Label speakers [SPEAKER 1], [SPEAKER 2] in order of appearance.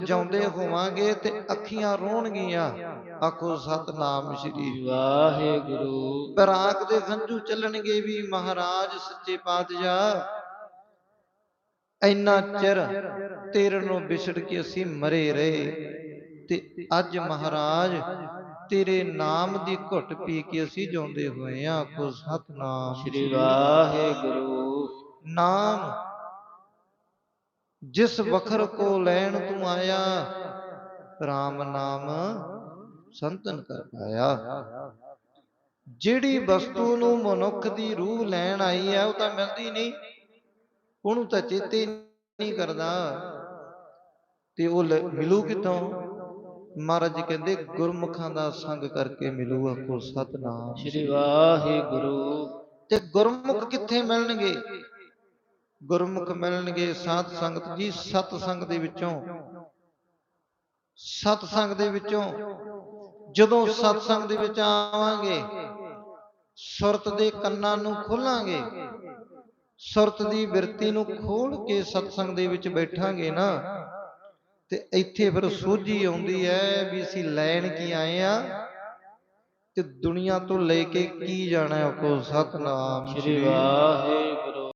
[SPEAKER 1] ਜਾਉਂਦੇ ਹੋਵਾਂਗੇ ਤੇ ਅੱਖੀਆਂ ਰੋਣਗੀਆਂ ਆਖੋ ਸਤਨਾਮ ਸ਼੍ਰੀ
[SPEAKER 2] ਵਾਹਿਗੁਰੂ।
[SPEAKER 1] ਬਰਾਕ ਦੇ ਹੰਝੂ ਚੱਲਣਗੇ ਵੀ ਮਹਾਰਾਜ ਸੱਚੇ ਪਾਤਸ਼ਾਹ। ਇੰਨਾ ਚਿਰ ਤੇਰੇ ਨੂੰ ਵਿਛੜ ਕੇ ਅਸੀਂ ਮਰੇ ਰਹੇ ਤੇ ਅੱਜ ਮਹਾਰਾਜ ਤੇਰੇ ਨਾਮ ਦੀ ਘੁੱਟ ਪੀ ਕੇ ਅਸੀਂ ਜਿਉਂਦੇ ਹੋਏ ਆ ਆਖੋ ਸਤਨਾਮ
[SPEAKER 2] ਸ੍ਰੀ ਵਾਹਿਗੁਰੂ।
[SPEAKER 1] ਨਾਮ ਜਿਸ ਵਖਰ ਕੋ ਲੈਣ ਤੂੰ ਆਇਆ RAM ਨਾਮ ਸੰਤਨ ਕਰ ਪਾਇਆ। ਜਿਹੜੀ ਵਸਤੂ ਨੂੰ ਮਨੁੱਖ ਦੀ ਰੂਹ ਲੈਣ ਆਈ ਹੈ ਉਹ ਤਾਂ ਮਿਲਦੀ ਨਹੀਂ। ਉਹਨੂੰ ਤਾਂ ਚੇਤੇ ਨਹੀਂ ਕਰਦਾ। ਤੇ ਉਹ ਮਿਲੂ ਕਿੱਥੋਂ? ਮਹਾਰਾਜ ਜੀ ਕਹਿੰਦੇ ਗੁਰਮੁਖਾਂ ਦਾ ਸੰਗ ਕਰਕੇ ਮਿਲੂ ਆਖੋ ਸਤਨਾਮ।
[SPEAKER 2] ਸ੍ਰੀ ਵਾਹਿਗੁਰੂ।
[SPEAKER 1] ਤੇ ਗੁਰਮੁਖ ਕਿੱਥੇ ਮਿਲਣਗੇ? ਗੁਰਮੁਖ ਮਿਲਣਗੇ ਸਾਧ ਸੰਗਤ ਜੀ ਸਤ ਸੰਗ ਦੇ ਵਿੱਚੋਂ। ਸਤ ਸੰਗ ਦੇ ਵਿੱਚੋਂ ਜਦੋਂ ਸਤ ਸੰਗ ਦੇ ਵਿੱਚ ਆਵਾਂਗੇ ਸੁਰਤ ਦੇ ਕੰਨਾਂ ਨੂੰ ਖੋਲਾਂਗੇ ਸੁਰਤ ਦੀ ਬਿਰਤੀ ਨੂੰ ਖੋਲ ਕੇ ਸਤਸੰਗ ਦੇ ਵਿੱਚ ਬੈਠਾਂਗੇ ਨਾ ਤੇ ਇੱਥੇ ਫਿਰ ਸੋਝੀ ਆਉਂਦੀ ਹੈ ਵੀ ਅਸੀਂ ਲੈਣ ਕੀ ਆਏ ਆ? ਤੇ ਦੁਨੀਆ ਤੋਂ ਲੈ ਕੇ ਕੀ ਜਾਣਾ ਕੋ ਸਤਨਾਮ
[SPEAKER 2] ਸ੍ਰੀ ਵਾਹਿਗੁਰੂ।